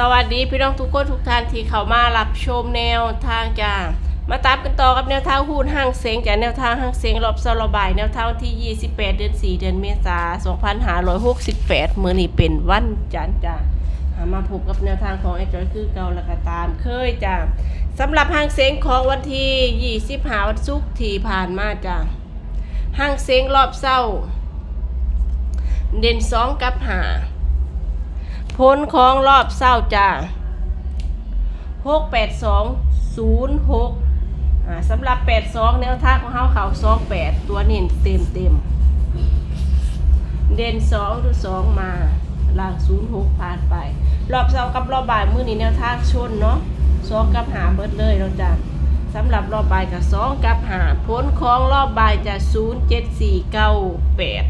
สวัสดีพี่น้องทุกคนทุกท่านที่เข้ามารับชมแนวทางจ้ามาตามกันต่อกับแนวทางหุ้นห้างเสียงจากแนวทางห้างเสียงรอบสลบายแนวทางที่ 28 เดือน 4 เดือนเมษายน2568 มื้อนี้เป็นวันจันทร์จ้ามาพบกับแนวทางของไอ้จอยคือเก่าแล้วก็ตามเคยจ้าสำหรับห้างเสียงของวันที่ 25 วันศุกร์ที่ผ่านมาจ้าห้างเสียงรอบเศร้า เด่นสองกับหา ผลของรอบเศร้าจ้าหกแปดสองศูนย์หกสำหรับแปดสองแนวทางของเฮาเขาสองแปดตัวน้นเต็มเต็มเด่นสองดูสองมาลางศูนย์หกผ่านไป รอบเศร้ากับรอบบ่ายมือนี้แนวทางชนเนาะสองกับหาเบิดเลยเราจ้ะสำหรับรอบบ่ายกับสองกับหาผลของรอบบ่ายจะศูนย์เจ็ดสี่เก้าแปด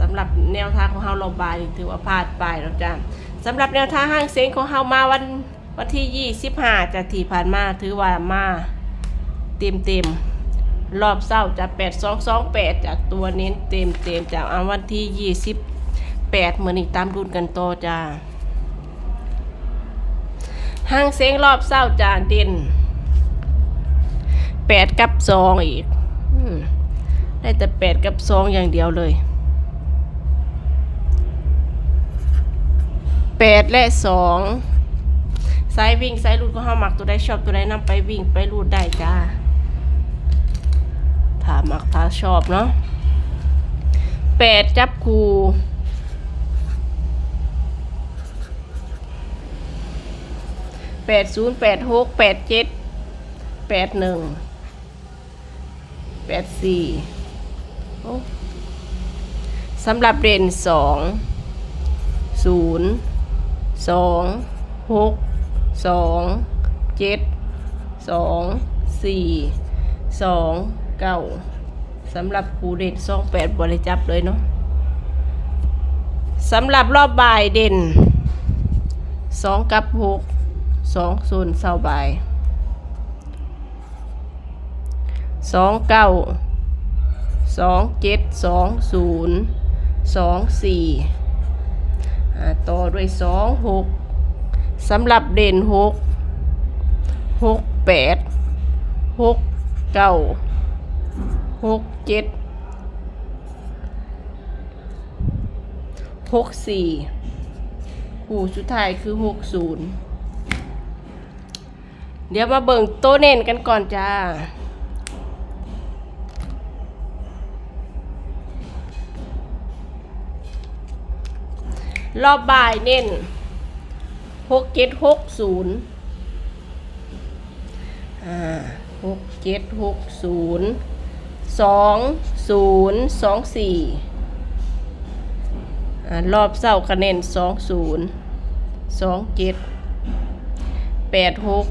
สำหรับแนวทางของเฮาเราบายถือว่าพลาดไปแล้วจ้ะสำหรับแนวทางห้างเสียงของเฮามาวันวันที่ 25จะที่ผ่านมาถือว่ามาเต็มเต็มรอบเศร้าจะ8228จากตัวเน้นเต็มเต็มจากเอาวันที่ 28เหมือนอีกตามดุนกันโตจ้าห้างเสียงรอบเศร้าจะเด่น8กับ2อีกอืมได้แต่8กับ2อย่างเดียวเลย แปดและสองสายวิ่งสายรูดก็ห้ามักตัวใดชอบตัวใดนำไปวิ่งไปรูดได้จ้าถ้ามักถ้าชอบเนาะแปดจับคูแปดศูนย์แปดหกแปดเจ็ดแปดหนึ่งแปดสี่สำหรับเด่นสองศูนย์ สองหกสองเจ็ดสองสี่สองเก้าสำหรับครูเด่นสองแปดบริจับเลยเนาะสำหรับรอบบ่ายเด่นสองกับหกสองศูนย์เสาบ่ายสองเก้าสองเจ็ดสองศูนย์สองสี่ ต่อด้วยสองหกสำหรับเด่นหกหกแปดหกเก้าหกเจ็ดหกสี่คู่สุดท้ายคือหกศูนย์เดี๋ยวมาเบิ่งโตเน้นกันก่อนจ้า รอบบ่ายเน้นหกเจ็ดหกศูนย์อ่าหกเจ็ดหกศูนย์สองศูนย์สองสี่อ่ารอบเศร้าคะแนนสองศูนย์สองเจ็ดแปดหก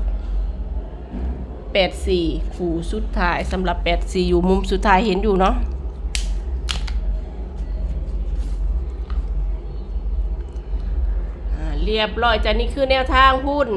แปดสี่ขู่สุดท้ายสำหรับแปดสี่อยู่มุมสุดท้ายเห็นอยู่เนาะ อ่า เรียบร้อยจ้ะนี่คือแนวทางหุ้น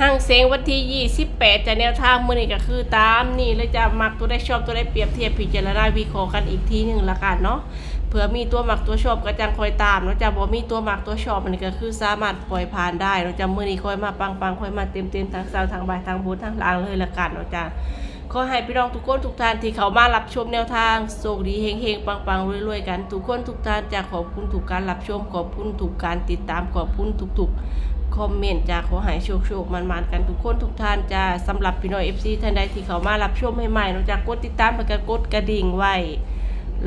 ห้างเซงวันที่ 28จะแนวทางมือนี่ก็คือตามนี่เลยจะมักตัวได้ชอบตัวได้เปรียบเทียบพิจารณาวิเคราะห์กันอีกทีหนึ่งละกันเนาะเผื่อมีตัวมักตัวชอบก็จังคอยตามเนาะจะบ่มีตัวมักตัวชอบมันก็คือสามารถปล่อยผ่านได้เนาะจะมือนี้คอยมาปังปังคอยมาเต็มเต็มๆทางซ้ายทางบ่ายทางบนทางลางเลยละกันเนาะจ้ะ ขอให้พี่น้องทุกคนทุกท่านที่เขามารับชมแนวทางโชคดีเฮงๆปังๆรวยๆกัน ทุกคนทุกท่านจะขอบคุณถูกการรับชมขอบคุณถูกการติดตามขอบคุณทุกๆคอมเมนต์จะขอให้โชคโชคมันมันๆกันทุกคนทุกท่านจะสำหรับพี่น้องเอฟซีท่านใดที่เขามารับชมใหม่ๆเราจะกกดติดตามแล้วก็กดกระดิ่งไว้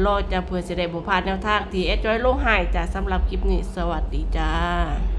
รอจะเพื่อจะได้บุพลาแนวทางที่แอดจอยลงหายจ้ะสำหรับคลิปนี้สวัสดีจ้า